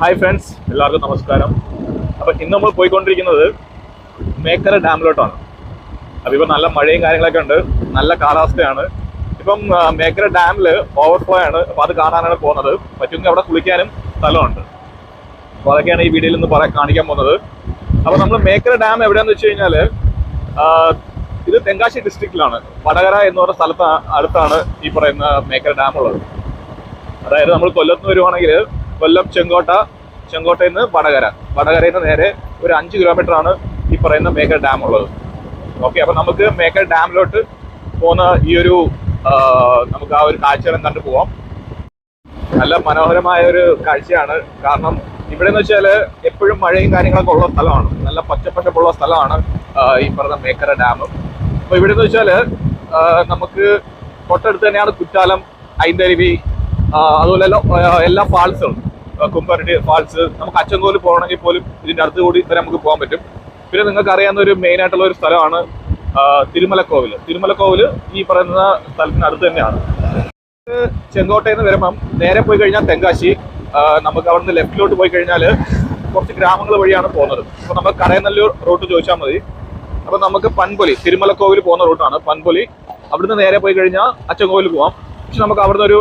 Hi friends എല്ലാവർക്കും നമസ്കാരം. അപ്പം ഇന്ന് നമ്മൾ പോയിക്കൊണ്ടിരിക്കുന്നത് മേക്കര ഡാമിലോട്ടാണ്. അപ്പം ഇപ്പം നല്ല മഴയും കാര്യങ്ങളൊക്കെ ഉണ്ട് നല്ല കാലാവസ്ഥയാണ്. ഇപ്പം മേക്കര ഡാമിൽ ഓവർഫ്ലോ ആണ് അപ്പോൾ അത് കാണാനാണ് പോകുന്നത്. പറ്റുമെങ്കിൽ അവിടെ കുളിക്കാനും സ്ഥലമുണ്ട്. അപ്പോൾ അതൊക്കെയാണ് ഈ വീഡിയോയിൽ നിന്ന് പറയാൻ കാണിക്കാൻ പോകുന്നത്. അപ്പോൾ നമ്മൾ മേക്കര ഡാം എവിടെയാണെന്ന് വെച്ച് കഴിഞ്ഞാൽ ഇത് തെങ്കാശി ഡിസ്ട്രിക്റ്റിലാണ് വടകര എന്ന് പറഞ്ഞ സ്ഥലത്ത് അടുത്താണ് ഈ പറയുന്ന മേക്കര ഡാം ഉള്ളത് അതായത് നമ്മൾ കൊല്ലത്ത് വരുവാണെങ്കിൽ കൊല്ലം ചെങ്കോട്ട ചെങ്കോട്ടയിൽ നിന്ന് വടകര. വടകരയിൽ നിന്ന് നേരെ ഒരു അഞ്ച് കിലോമീറ്റർ ആണ് ഈ പറയുന്ന മേക്കൽ ഡാം ഉള്ളത്. ഓക്കെ അപ്പൊ നമുക്ക് മേക്കൽ ഡാമിലോട്ട് പോകുന്ന ഈ ഒരു നമുക്ക് ആ ഒരു കാഴ്ചകളും കണ്ടു പോവാം. നല്ല മനോഹരമായ ഒരു കാഴ്ചയാണ്. കാരണം ഇവിടെ എന്ന് വെച്ചാൽ എപ്പോഴും മഴയും കാര്യങ്ങളൊക്കെ ഉള്ള സ്ഥലമാണ്. നല്ല പച്ചപ്പച്ചപ്പുള്ള സ്ഥലമാണ് ഈ പറഞ്ഞ മേക്കര ഡാം അപ്പൊ ഇവിടെ എന്ന് വെച്ചാൽ ആ, നമുക്ക് തൊട്ടടുത്ത് തന്നെയാണ് കുറ്റാലം ഐന്തരുവി അതുപോലെ എല്ലാ എല്ലാ ഫാൾസും കുമ്പരട്ടി ഫാൾസ്. നമുക്ക് അച്ചൻകോൽ പോകണമെങ്കിൽ പോലും ഇതിന്റെ അടുത്ത് കൂടി വരെ നമുക്ക് പോകാൻ പറ്റും. പിന്നെ നിങ്ങൾക്ക് അറിയാവുന്ന ഒരു മെയിൻ ആയിട്ടുള്ള ഒരു സ്ഥലമാണ് തിരുമലക്കോവിൽ തിരുമലക്കോവിൽ. ഈ പറയുന്ന സ്ഥലത്തിന് അടുത്ത് തന്നെയാണ്. ചെങ്കോട്ടയിൽ നിന്ന് വരുമ്പം നേരെ പോയി കഴിഞ്ഞാൽ തെങ്കാശി. നമുക്ക് അവിടെ നിന്ന് ലെഫ്റ്റിലോട്ട് പോയി കഴിഞ്ഞാൽ കുറച്ച് ഗ്രാമങ്ങൾ വഴിയാണ് പോകുന്നത്. അപ്പോൾ നമ്മൾ കടയനല്ലൂർ റൂട്ട് ചോദിച്ചാൽ മതി. അപ്പോൾ നമുക്ക് പൻപൊലി തിരുമലക്കോവിൽ പോകുന്ന റൂട്ടാണ് പൻപൊലി. അവിടുന്ന് നേരെ പോയി കഴിഞ്ഞാൽ അച്ചൻകോവിൽ പോവാം. പക്ഷെ നമുക്ക് അവിടുന്ന് ഒരു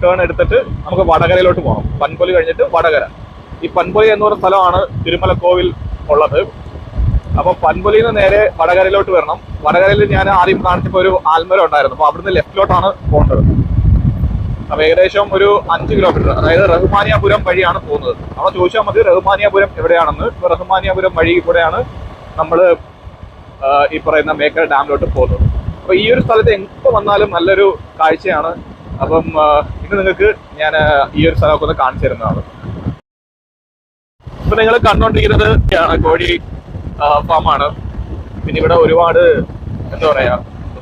ടേൺ എടുത്തിട്ട് നമുക്ക് വടകരയിലോട്ട് പോകണം പൻപൊലി കഴിഞ്ഞിട്ട് വടകര. ഈ പൻപൊലി എന്ന് പറയുന്ന സ്ഥലമാണ് തിരുമല കോവിൽ ഉള്ളത്. അപ്പൊ പൻപൊലിയിൽ നിന്ന് നേരെ വടകരയിലോട്ട് വരണം. വടകരയിൽ ഞാൻ ആദ്യം കാണിച്ചപ്പോൾ ഒരു ആൽമരം ഉണ്ടായിരുന്നു. അപ്പൊ അവിടുന്ന് ലെഫ്റ്റിലോട്ടാണ് പോകേണ്ടത്. അപ്പൊ ഏകദേശം ഒരു അഞ്ച് കിലോമീറ്റർ അതായത് റഹ്മാനിയാപുരം വഴിയാണ് പോകുന്നത്. അവിടെ ചോദിച്ചാൽ മതി റഹ്മാനിയാപുരം എവിടെയാണെന്ന്. ഇപ്പൊ റഹ്മാനിയാപുരം വഴി കൂടെയാണ് നമ്മൾ ഈ പറയുന്ന മേക്കര ഡാമിലോട്ട് പോകുന്നത്. അപ്പൊ ഈ ഒരു സ്ഥലത്ത് എപ്പോൾ വന്നാലും നല്ലൊരു കാഴ്ചയാണ്. അപ്പം ഇന്ന് നിങ്ങൾക്ക് ഞാൻ ഈ ഒരു സ്ഥലമൊക്കെ ഒന്ന് കാണിച്ചു തരുന്നതാണ്. ഇപ്പൊ നിങ്ങൾ കണ്ടോണ്ടിരിക്കുന്നത് കോഴി ഫാമാണ്. പിന്നെ ഇവിടെ ഒരുപാട് എന്താ പറയാ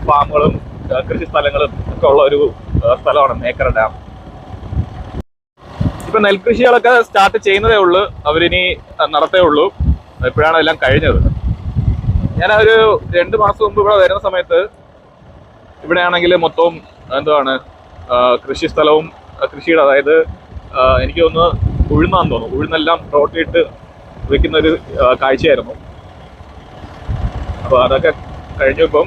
ഫാമുകളും കൃഷി സ്ഥലങ്ങളും ഒക്കെ ഉള്ള ഒരു സ്ഥലമാണ് മേക്കർ ഡാം. ഇപ്പൊ നെൽകൃഷികളൊക്കെ സ്റ്റാർട്ട് ചെയ്യുന്നതേ ഉള്ളൂ. അവരിനി നടത്തേ ഉള്ളൂ. ഇപ്പോഴാണ് എല്ലാം കഴിഞ്ഞത്. ഞാൻ ഒരു രണ്ട് മാസം മുമ്പ് ഇവിടെ വരുന്ന സമയത്ത് ഇവിടെ ആണെങ്കിൽ മൊത്തം എന്താണ് കൃഷി സ്ഥലവും കൃഷിയുടെ അതായത് എനിക്ക് തോന്നുന്നു ഉഴുന്നാന്ന് തോന്നുന്നു. ഉഴുന്നെല്ലാം റോട്ടിയിട്ട് വെക്കുന്ന ഒരു കാഴ്ചയായിരുന്നു. അപ്പൊ അതൊക്കെ കഴിഞ്ഞു ഇപ്പം.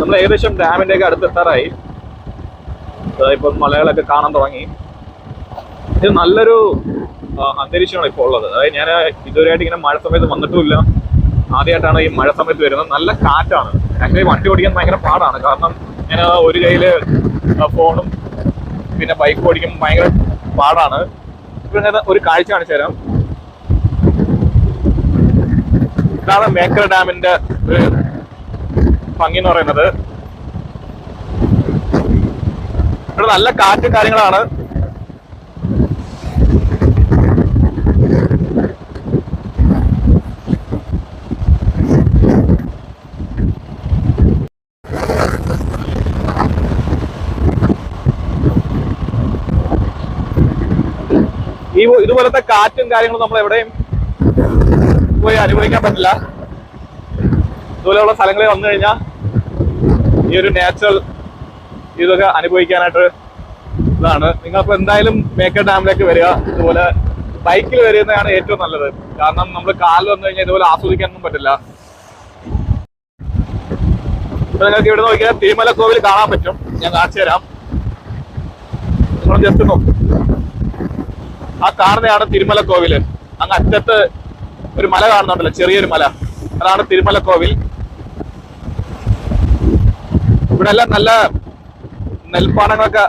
നമ്മൾ ഏകദേശം ഡാമിന്റെ ഒക്കെ അടുത്ത് എത്താറായി ഇപ്പം മലകളൊക്കെ കാണാൻ തുടങ്ങി. ഇത് നല്ലൊരു അന്തരീക്ഷമാണ് ഇപ്പോൾ ഉള്ളത്. അതായത് ഞാൻ ഇതുവരെയായിട്ട് ഇങ്ങനെ മഴ സമയത്ത് വന്നിട്ടുമില്ല. ആദ്യമായിട്ടാണ് ഈ മഴ സമയത്ത് വരുന്നത്. നല്ല കാറ്റാണ്. ആക്ച്വലി വണ്ടി ഓടിക്കാൻ ഭയങ്കര പാടാണ്. കാരണം ഞാൻ ഒരു കയ്യിൽ ഫോണും പിന്നെ ബൈക്ക് ഓടിക്കുമ്പോൾ ഭയങ്കര പാടാണ്. ഞാൻ ഒരു കാഴ്ച കാണിച്ചു തരാം. ഇതാണ് മേക്കർ ഡാമിന്റെ ഒരു ഭംഗി എന്ന് പറയുന്നത്. ഇവിടെ നല്ല കാറ്റും കാര്യങ്ങളാണ്. ഈ ഇതുപോലത്തെ കാറ്റും കാര്യങ്ങളും നമ്മൾ എവിടെയും പോയി അനുഭവിക്കാൻ പറ്റില്ല. ഇതുപോലെയുള്ള സ്ഥലങ്ങളിൽ വന്നു കഴിഞ്ഞാൽ ഈ ഒരു നാച്ചുറൽ ഇതൊക്കെ അനുഭവിക്കാനായിട്ട് ഇതാണ്. നിങ്ങൾക്ക് എന്തായാലും മേക്കർ ഡാമിലേക്ക് വരിക. ഇതുപോലെ ബൈക്കിൽ വരുന്നതാണ് ഏറ്റവും നല്ലത്. കാരണം നമ്മൾ കാലിൽ വന്നു കഴിഞ്ഞാൽ ഇതുപോലെ ആസ്വദിക്കാനൊന്നും പറ്റില്ല. ഇപ്പൊ നിങ്ങൾക്ക് ഇവിടെ നോക്കിയാൽ തിരുമല കോവിൽ കാണാൻ പറ്റും. ഞാൻ കാണിച്ചു തരാം. നിങ്ങൾ ജസ്റ്റ് നോക്കും. ആ കാണുന്നതാണ് തിരുമല കോവിൽ അങ്ങ് അറ്റത്ത് ഒരു മല കാണുന്നുണ്ടല്ലോ ചെറിയൊരു മല. അതാണ് തിരുമല കോവിൽ ഇവിടെ എല്ലാം നല്ല നെൽപ്പാടങ്ങളൊക്കെ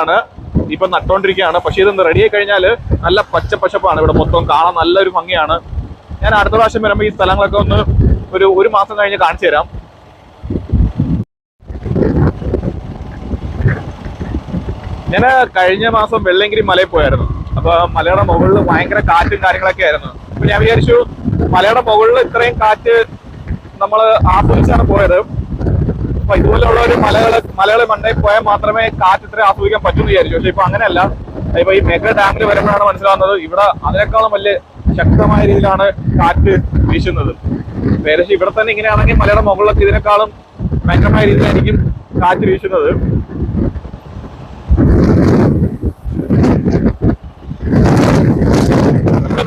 ആണ്. ഇപ്പൊ നട്ടോണ്ടിരിക്കുകയാണ്. പക്ഷെ ഇതൊന്ന് റെഡിയായി കഴിഞ്ഞാൽ നല്ല പച്ച പശപ്പാണ് ഇവിടെ മൊത്തം. കാണാൻ നല്ലൊരു ഭംഗിയാണ്. ഞാൻ അടുത്ത പ്രാവശ്യം വരുമ്പോൾ ഈ സ്ഥലങ്ങളൊക്കെ ഒന്ന് ഒരു ഒരു മാസം കഴിഞ്ഞ് കാണിച്ചു തരാം. ഞാൻ കഴിഞ്ഞ മാസം വെള്ളങ്കിരി മലയിൽ പോയായിരുന്നു. അപ്പൊ മലയുടെ മുകളിൽ ഭയങ്കര കാറ്റും കാര്യങ്ങളൊക്കെ ആയിരുന്നു. അപ്പൊ ഞാൻ വിചാരിച്ചു മലയുടെ മുകളിൽ ഇത്രയും കാറ്റ് നമ്മൾ ആസ്വദിച്ചാണ് പോയത്. അപ്പൊ ഇതുപോലെയുള്ള ഒരു മലകൾ മലകൾ മണ്ടയിൽ പോയാൽ മാത്രമേ കാറ്റ് ഇത്രയും ആസ്വദിക്കാൻ പറ്റൂ എന്ന് വിചാരിച്ചു. പക്ഷെ ഇപ്പൊ അങ്ങനെയല്ല. ഇപ്പൊ ഈ മെഗ ഡാമിൽ വരുമ്പോഴാണ് മനസ്സിലാവുന്നത് ഇവിടെ അതിനേക്കാളും വലിയ ശക്തമായ രീതിയിലാണ് കാറ്റ് വീശുന്നത്. ഏകദേശം ഇവിടെ തന്നെ ഇങ്ങനെയാണെങ്കിൽ മലയുടെ മുകളിലൊക്കെ ഇതിനേക്കാളും ഭയങ്കരമായ രീതിയിലായിരിക്കും കാറ്റ് വീശുന്നത്.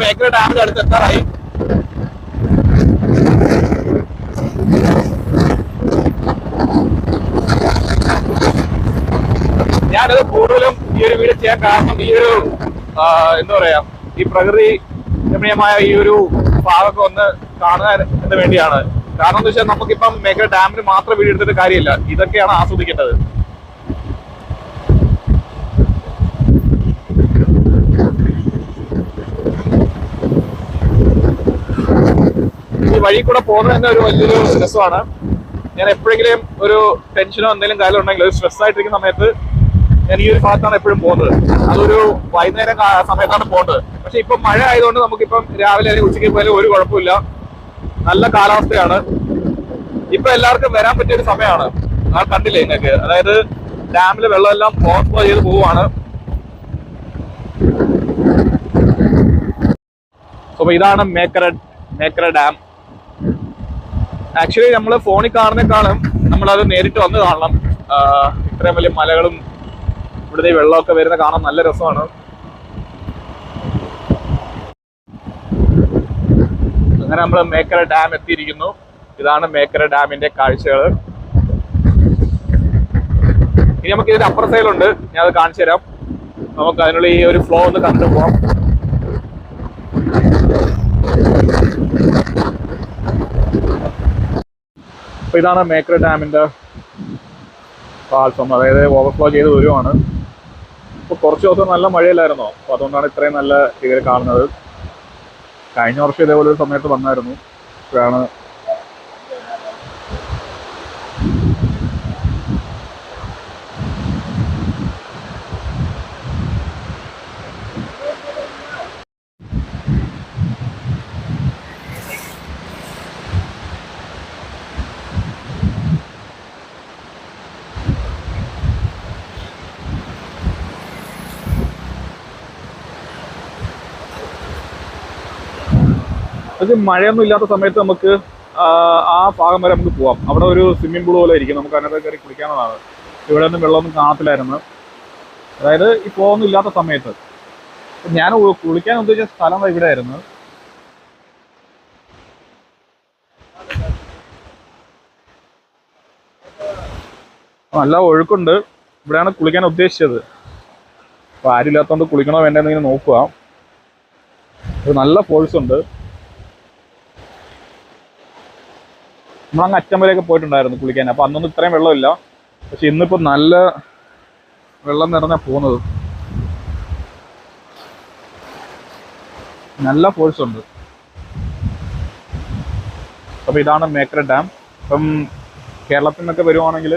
മേഖല ഡാമിന്റെ അടുത്ത് എത്താറായി. ഞാനത് കൂടുതലും ഈ ഒരു വീട് ചെയ്യാൻ കാരണം ഈ ഒരു എന്താ പറയാ ഈ പ്രകൃതി രമണീയമായ ഈ ഒരു ഭാഗമൊക്കെ ഒന്ന് കാണാൻ എന്ന് വേണ്ടിയാണ്. കാരണം എന്താ വെച്ചാൽ നമുക്കിപ്പം മേഖല ഡാമിന് മാത്രം വീട് എടുത്തിട്ട് കാര്യമില്ല. ഇതൊക്കെയാണ് ആസ്വദിക്കേണ്ടത്. വഴി കൂടെ പോകുന്നത് തന്നെ ഒരു വലിയൊരു രസമാണ്. ഞാൻ എപ്പോഴെങ്കിലും ഒരു ടെൻഷനോ എന്തെങ്കിലും കാര്യം ഉണ്ടെങ്കിൽ ഒരു സ്ട്രെസ് ആയിട്ടിരിക്കുന്ന സമയത്ത് ഞാൻ ഈ ഒരു ഭാഗത്താണ് എപ്പോഴും പോകുന്നത്. അതൊരു വൈകുന്നേരം സമയത്താണ് പോകുന്നത്. പക്ഷെ ഇപ്പൊ മഴ ആയതുകൊണ്ട് നമുക്കിപ്പം രാവിലെ അല്ലെങ്കിൽ ഉച്ചയ്ക്ക് പോയാലും ഒരു കുഴപ്പമില്ല. നല്ല കാലാവസ്ഥയാണ്. ഇപ്പൊ എല്ലാവർക്കും വരാൻ പറ്റിയ ഒരു സമയമാണ്. ആ കണ്ടില്ലേ നിങ്ങൾക്ക്? അതായത് ഡാമിലെ വെള്ളമെല്ലാം ഓവർഫ്ലോ ചെയ്ത് പോവാണ് അപ്പൊ ഇതാണ് മേക്കര മേക്കര ഡാം. ആക്ച്വലി നമ്മൾ ഫോണിൽ കാണുന്നേക്കാളും നമ്മളത് നേരിട്ട് വന്ന് കാണണം. ഇത്രയും വലിയ മലകളും ഇവിടുത്തെ വെള്ളമൊക്കെ വരുന്ന കാണാൻ നല്ല രസമാണ്. അങ്ങനെ നമ്മൾ മേക്കര ഡാം എത്തിയിരിക്കുന്നു. ഇതാണ് മേക്കര ഡാമിന്റെ കാഴ്ചകൾ ഇനി നമുക്ക് ഇതിന്റെ അപ്പുറ സൈഡിലുണ്ട് ഞാൻ അത് കാണിച്ചു തരാം നമുക്ക് അതിനുള്ള ഈ ഒരു ഫ്ലോ ഒന്ന് കണ്ടു പോവാം അപ്പൊ ഇതാണ് മേക്കർ ഡാമിന്റെ പാൽസം അതായത് ഓവർഫ്ലോ ചെയ്ത് വരുവാണ്. ഇപ്പോൾ കുറച്ച് ദിവസം നല്ല മഴയില്ലായിരുന്നോ? അപ്പൊ അതുകൊണ്ടാണ് ഇത്രയും നല്ല രീതിയിൽ കാണുന്നത്. കഴിഞ്ഞ വർഷം ഇതേപോലെ ഒരു സമയത്ത് വന്നായിരുന്നു. ഇപ്പോഴാണ് അത് മഴയൊന്നും ഇല്ലാത്ത സമയത്ത് നമുക്ക് ആ, ഭാഗം വരെ നമുക്ക് പോവാം. അവിടെ ഒരു സ്വിമ്മിംഗ് പൂൾ പോലെ ഇരിക്കും. നമുക്ക് അതിനകത്ത് കയറി കുളിക്കാവുന്നതാണ്. ഇവിടെ ഒന്നും വെള്ളമൊന്നും കാണത്തില്ലായിരുന്നു. അതായത് ഈ പോകുന്നില്ലാത്ത ഇല്ലാത്ത സമയത്ത്. ഞാൻ കുളിക്കാൻ ഉദ്ദേശിച്ച സ്ഥലം ഇവിടെ ആയിരുന്നു നല്ല ഒഴുക്കുണ്ട്. ഇവിടെയാണ് കുളിക്കാൻ ഉദ്ദേശിച്ചത്. അപ്പൊ ആരും ഇല്ലാത്തതുകൊണ്ട് കുളിക്കണോ വേണ്ടെന്ന് ഇങ്ങനെ നോക്കുക നല്ല ഫോഴ്സ് ഉണ്ട്. നമ്മളങ്ങ് അറ്റം വരെയൊക്കെ പോയിട്ടുണ്ടായിരുന്നു കുളിക്കാൻ. അപ്പൊ അന്നൊന്നും ഇത്രയും വെള്ളമില്ല. പക്ഷെ ഇന്നിപ്പോ നല്ല വെള്ളം നിറഞ്ഞാൽ പോകുന്നത്. നല്ല ഫോഴ്സ് ഉണ്ട്. അപ്പൊ ഇതാണ് മേക്കര ഡാം. ഇപ്പം കേരളത്തിൽ നിന്നൊക്കെ വരുവാണെങ്കിൽ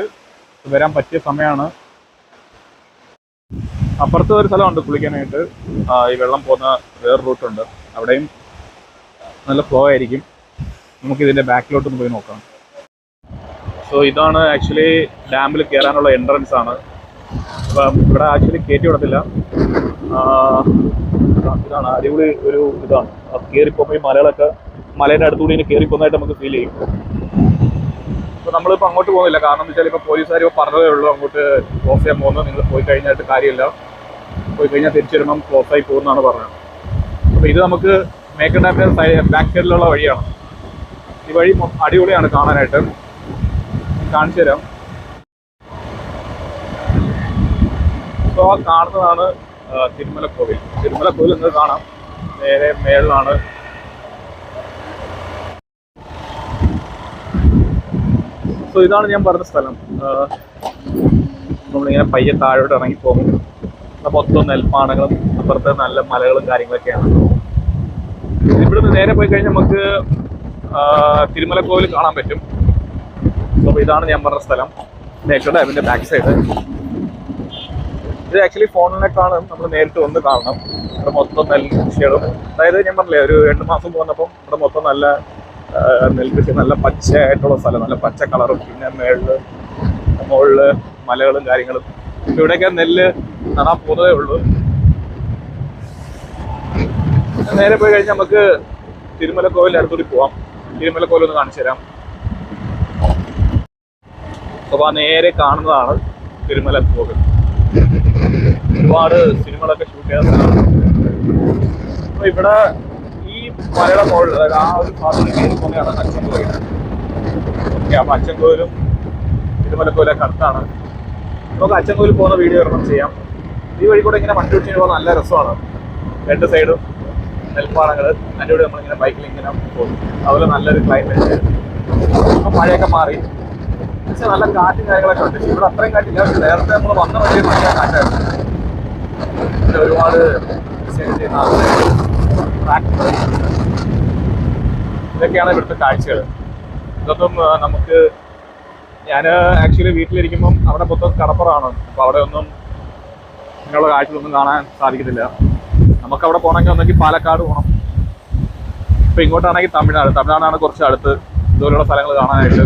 വരാൻ പറ്റിയ സമയമാണ് അപ്പുറത്ത് ഒരു സ്ഥലമുണ്ട് കുളിക്കാനായിട്ട്. ഈ വെള്ളം പോകുന്ന വേറെ റൂട്ടുണ്ട്. അവിടെയും നല്ല ഫ്ലോ ആയിരിക്കും. നമുക്ക് ബാക്കിലോട്ടൊന്ന് പോയി നോക്കാം. സോ ഇതാണ് ആക്ച്വലി ഡാമിൽ കയറാനുള്ള എൻട്രൻസ് ആണ്. അപ്പം ഇവിടെ ആക്ച്വലി കയറ്റി വിടത്തില്ല. ഇതാണ് അടിപൊളി ഒരു ഇതാണ്. കയറിപ്പോയി മലകളൊക്കെ മലേന്റെ അടുത്തുകൂടി ഇനി കയറി പോകുന്നതായിട്ട് നമുക്ക് ഫീൽ ചെയ്യും. അപ്പോൾ നമ്മളിപ്പോൾ അങ്ങോട്ട് പോകുന്നില്ല. കാരണം എന്ന് വെച്ചാൽ ഇപ്പോൾ പോലീസുകാർ ഇപ്പോൾ പറഞ്ഞതേ ഉള്ളൂ അങ്ങോട്ട് ക്ലോസ് ചെയ്യാൻ പോകുന്നത്. നിങ്ങൾ പോയി കഴിഞ്ഞായിട്ട് കാര്യമില്ല. പോയി കഴിഞ്ഞാൽ തിരിച്ചു വരുമ്പം ക്ലോസ് ആയി പോകുന്നതാണ് പറഞ്ഞത്. അപ്പോൾ ഇത് നമുക്ക് മേക്കൻ ഡാമിന്റെ ബാക്ക് സൈഡിലുള്ള വഴിയാണ്. ഈ വഴി അടിപൊളിയാണ് കാണാനായിട്ട്. കാണിച്ചു തരാം. സോ കാണുന്നതാണ് തിരുമല കോവിൽ തിരുമല കോവിൽ നിങ്ങൾക്ക് കാണാം. നേരെ മേളിലാണ്. സോ ഇതാണ് ഞാൻ പറഞ്ഞ സ്ഥലം. നമ്മളിങ്ങനെ പയ്യെ താഴോട്ട് ഇറങ്ങി പോകും. മൊത്തം നെൽപ്പാടങ്ങളും അപ്പുറത്തെ നല്ല മലകളും കാര്യങ്ങളൊക്കെയാണ്. ഇവിടുന്ന് നേരെ പോയി കഴിഞ്ഞാൽ നമുക്ക് തിരുമല കോവിൽ കാണാൻ പറ്റും. അപ്പോൾ ഇതാണ് ഞാൻ പറഞ്ഞ സ്ഥലം. നേച്ചർ അതിന്റെ ബാക്ക് സൈഡ് ഇത് ആക്ച്വലി ഫോണിനേക്കാളും നമ്മൾ നേരിട്ട് വന്ന് കാണണം. ഇവിടെ മൊത്തം നെൽകൃഷികളും അതായത് ഞാൻ പറഞ്ഞില്ലേ ഒരു രണ്ട് മാസം പോകുന്നപ്പം ഇവിടെ മൊത്തം നല്ല നെൽകൃഷി നല്ല പച്ചയായിട്ടുള്ള സ്ഥലം. നല്ല പച്ച കളറും പിന്നെ മേളിൽ മുകളിൽ മലകളും കാര്യങ്ങളും. ഇവിടെയൊക്കെ നെല്ല് നടാൻ പോകുന്നതേ ഉള്ളൂ. നേരെ പോയി കഴിഞ്ഞാൽ നമുക്ക് തിരുമല കോവിലിന്റെ അടുത്തൂടി പോവാം. തിരുമല കോവിൽ ഒന്ന് കാണിച്ചു തരാം. അപ്പോൾ നേരെ കാണുന്നതാണ് തിരുമല കോവിൽ ഒരുപാട് സിനിമകളൊക്കെ ഷൂട്ട് ചെയ്യാൻ അപ്പൊ ഇവിടെ ഈ മലയുടെ മുകളിൽ അതായത് ആ ഒരു ഭാഗത്ത് കയറി അച്ഛൻ അച്ചൻകോയിൽ. ഓക്കെ അപ്പൊ അച്ചൻകോയിലും തിരുമലക്കോയിലൊക്കെ അടുത്താണ്. നമുക്ക് അച്ചൻകോയിൽ പോകുന്ന വീഡിയോ ഒരെണ്ണം ചെയ്യാം. ഈ വഴി കൂടെ ഇങ്ങനെ വണ്ടി ഓടിച്ചു പോകുന്ന നല്ല രസമാണ്. രണ്ട് സൈഡും നെൽപ്പാടങ്ങൾ അതിന്റെ കൂടെ നമ്മളിങ്ങനെ ബൈക്കിൽ ഇങ്ങനെ പോകും. അതുപോലെ നല്ലൊരു ക്ലൈമറ്റ് മഴയൊക്കെ മാറി. പക്ഷെ നല്ല കാറ്റും കാര്യങ്ങളൊക്കെ ഉണ്ട്. ഇവിടെ അത്രയും കാറ്റില്ല പക്ഷെ നേരത്തെ നമ്മൾ വന്ന വഴിയിൽ നല്ല കാറ്റായിരുന്നു. ഒരുപാട് ഇതൊക്കെയാണ് ഇവിടുത്തെ കാഴ്ചകൾ ഇതൊന്നും നമുക്ക് ഞാൻ ആക്ച്വലി വീട്ടിലിരിക്കുമ്പം അവിടെ മൊത്തം കടപ്പുറമാണ്. അപ്പോൾ അവിടെ ഒന്നും ഇങ്ങനെയുള്ള കാഴ്ചകളൊന്നും കാണാൻ സാധിക്കത്തില്ല നമുക്ക് അവിടെ പോകണമെങ്കിൽ ഒന്നെങ്കിൽ പാലക്കാട് പോകണം ഇപ്പൊ ഇങ്ങോട്ടാണെങ്കിൽ തമിഴ്നാട്. തമിഴ്നാടാണ് കുറച്ച് അടുത്ത്. ഇതുപോലുള്ള സ്ഥലങ്ങൾ കാണാനായിട്ട്.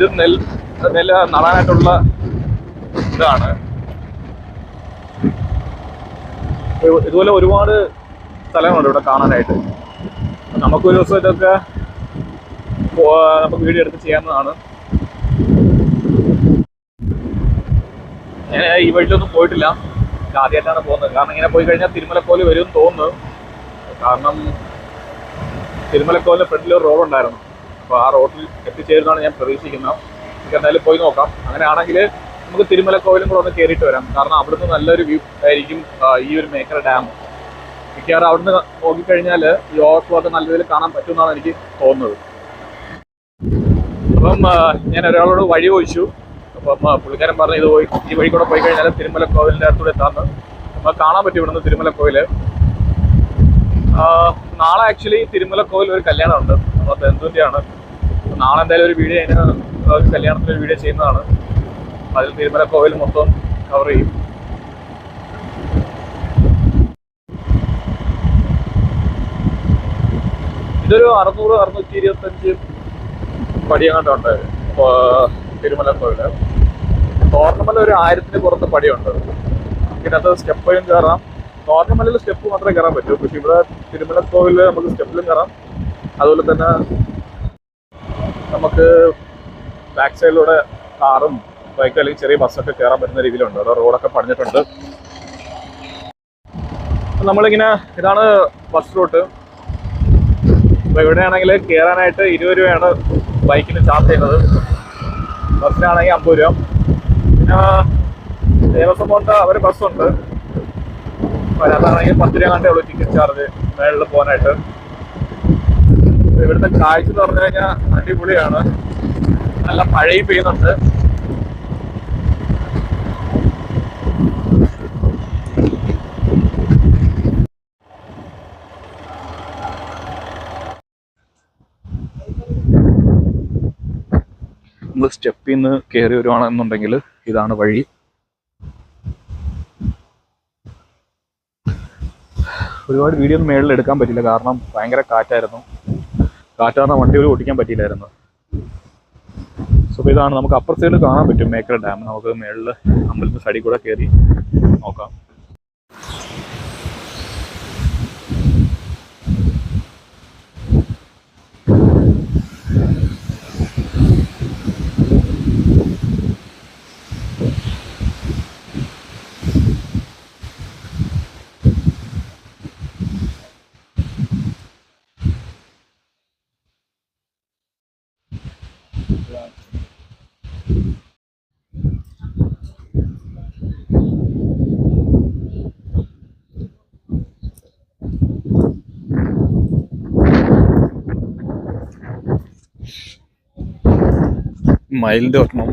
ഇത് നെൽ നെല്ല് നടാനായിട്ടുള്ള ഇതാണ്. ഇതുപോലെ ഒരുപാട് സ്ഥലങ്ങളുണ്ട് ഇവിടെ കാണാനായിട്ട്. നമുക്കൊരു ദിവസം ഇതൊക്കെ നമുക്ക് വീഡിയോ എടുത്ത് ചെയ്യാവുന്നതാണ്. ഞാൻ ഈ വഴിയിലൊന്നും പോയിട്ടില്ല. ആദ്യമായിട്ടാണ് പോകുന്നത്. കാരണം ഇങ്ങനെ പോയി കഴിഞ്ഞാൽ തിരുമലക്കോൽ വരും തോന്നുന്നു. കാരണം തിരുമലക്കോലിന് ഫ്രണ്ടിൽ ഒരു റോഡ് ഉണ്ടായിരുന്നു അപ്പോൾ ആ റോട്ടിൽ എത്തിച്ചേരുന്നതാണ് ഞാൻ പ്രതീക്ഷിക്കുന്നത്. നമുക്ക് എന്തായാലും പോയി നോക്കാം. അങ്ങനെയാണെങ്കിൽ നമുക്ക് തിരുമല കോവിലും കൂടെ ഒന്ന് കയറിയിട്ട് വരാം. കാരണം അവിടുന്ന് നല്ലൊരു വ്യൂ ആയിരിക്കും ഈ ഒരു മേഖല ഡാം. മിക്കവാറും അവിടുന്ന് നോക്കിക്കഴിഞ്ഞാൽ ഈ ഓവർഫ്ലോ നല്ല രീതിയിൽ കാണാൻ പറ്റുമെന്നാണ് എനിക്ക് തോന്നുന്നത്. അപ്പം ഞാൻ ഒരാളോട് വഴി ചോദിച്ചു. അപ്പം പുള്ളിക്കാരൻ പറഞ്ഞു ഇത് പോയി ഈ വഴി കൂടെ പോയി കഴിഞ്ഞാൽ തിരുമല കോവിലിന്റെ അടുത്തൂടെ എത്താമെന്ന് നമുക്ക് കാണാൻ പറ്റും ഇവിടുന്ന് തിരുമല കോവിൽ നാളെ ആക്ച്വലി തിരുമല കോവിൽ ഒരു കല്യാണമുണ്ട്. അപ്പോൾ ബന്ധുവിന്റെയാണ് നാളെ എന്തായാലും ഒരു വീഡിയോ അതിന് ഒരു കല്യാണത്തിന് ഒരു വീഡിയോ ചെയ്യുന്നതാണ്. അതിൽ തിരുമല കോവിൽ മൊത്തം കവർ ചെയ്യും. ഇതൊരു അറുന്നൂറ് അറുന്നൂറ്റി ഇരുപത്തഞ്ച് പടിയങ്ങാട്ടുണ്ട് തിരുമല കോവിൽ. ടോർണമെന്റ് ഒരു ആയിരത്തിന് പുറത്ത് പടിയുണ്ട്. ഇതിനകത്ത് സ്റ്റെപ്പും കയറാം ടോർണമെന്റിൽ സ്റ്റെപ്പ് മാത്രമേ കയറാൻ പറ്റൂ. പക്ഷെ ഇവിടെ തിരുമല കോവിൽ നമുക്ക് സ്റ്റെപ്പിലും കയറാം അതുപോലെ തന്നെ നമുക്ക് ബാക്ക് സൈഡിലൂടെ കാറും ബൈക്ക് അല്ലെങ്കിൽ ചെറിയ ബസ്സൊക്കെ കയറാൻ പറ്റുന്ന രീതിയിലുണ്ട്. അവിടെ റോഡൊക്കെ പണിഞ്ഞിട്ടുണ്ട്. നമ്മളിങ്ങനെ ഇതാണ് ബസ് റൂട്ട് അപ്പൊ ഇവിടെയാണെങ്കിൽ കയറാനായിട്ട് ഇരുപത് രൂപയാണ് ബൈക്കിന് ചാർജ് ചെയ്യുന്നത്. ബസ്സിനാണെങ്കിൽ അമ്പത് രൂപ. പിന്നെ ദേവസ്വം പോകേണ്ട അവർ ബസ്സുണ്ട് അപ്പൊ അതാണെങ്കിൽ പത്ത് രൂപ കണ്ടേ ഉള്ളൂ ടിക്കറ്റ് ചാർജ് മേളിൽ പോകാനായിട്ട്. ഇവിടുത്തെ കാഴ്ച എന്ന് പറഞ്ഞു കഴിഞ്ഞാൽ അടിപൊളിയാണ്. നല്ല മഴയും പെയ്യുന്നുണ്ട്. നമ്മൾ സ്റ്റെപ്പിൽ നിന്ന് കയറി വരുവാണെന്നുണ്ടെങ്കിൽ ഇതാണ് വഴി. ഒരുപാട് വീഡിയോ ഒന്നും മേളിൽ എടുക്കാൻ പറ്റില്ല. കാരണം ഭയങ്കര കാറ്റായിരുന്നു. കാറ്റ് കാരണം വണ്ടി പോലും ഓടിക്കാൻ പറ്റിയില്ലായിരുന്നു. സോ ഇതാണ് നമുക്ക് അപ്പുറത്തേക്ക് കാണാൻ പറ്റും. മേക്കർ ഡാം നമുക്ക് മേളിൽ അമ്പലത്തിന് സൈഡിൽ കൂടെ കയറി നോക്കാം. മയിലിന്റെ ഒരെണ്ണം.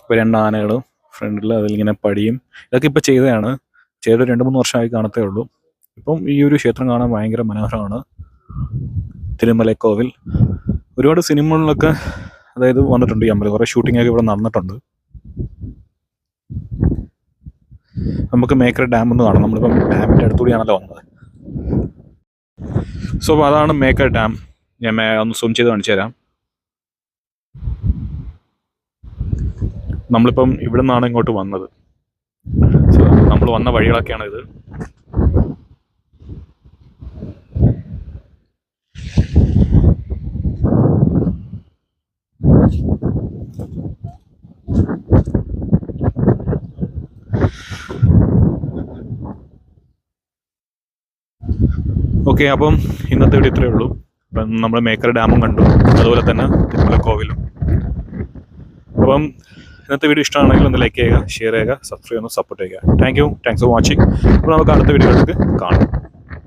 ഇപ്പൊ രണ്ട് ആനകളും ഫ്രണ്ടിൽ അതിലിങ്ങനെ പടിയും ഇതൊക്കെ ഇപ്പൊ ചെയ്തതാണ്. ചെയ്ത് രണ്ട് മൂന്ന് വർഷമായി കാണത്തേ ഉള്ളൂ. ഇപ്പം ഈ ഒരു ക്ഷേത്രം കാണാൻ ഭയങ്കര മനോഹരമാണ്. തിരുമലക്കോവിൽ ഒരുപാട് സിനിമകളിലൊക്കെ അതായത് വന്നിട്ടുണ്ട് ഈ അമ്പലം. കുറേ ഷൂട്ടിംഗ് ഒക്കെ ഇവിടെ നടന്നിട്ടുണ്ട്. നമുക്ക് മേക്കർ ഡാം ഒന്ന് കാണാം. നമ്മളിപ്പം ഡാമിന്റെ അടുത്തുകൂടിയാണല്ലോ വന്നത്. സോ അതാണ് മേക്കർ ഡാം. ഞാൻ ഒന്ന് സൂം ചെയ്ത് കാണിച്ചു തരാം. നമ്മളിപ്പം ഇവിടെ നിന്നാണ് ഇങ്ങോട്ട് വന്നത്. സോ നമ്മൾ വന്ന വഴികളൊക്കെയാണ് ഇത് ഓക്കെ അപ്പം ഇന്നത്തെ വീഡിയോ ഇത്രയേ ഉള്ളൂ. ഇപ്പം നമ്മൾ മേക്കർ ഡാമും കണ്ടു. അതുപോലെ തന്നെ തിരുമല കോവിലും. അപ്പം ഇന്നത്തെ വീഡിയോ ഇഷ്ടമാണെങ്കിൽ ഒന്ന് ലൈക്ക് ചെയ്യുക ഷെയർ ചെയ്യുക സബ്സ്ക്രൈബ് ചെയ്യുക സപ്പോർട്ട് ചെയ്യുക. Thank you thanks for watching അപ്പോൾ നമുക്ക് അടുത്ത വീഡിയോകൾക്ക് കാണാം.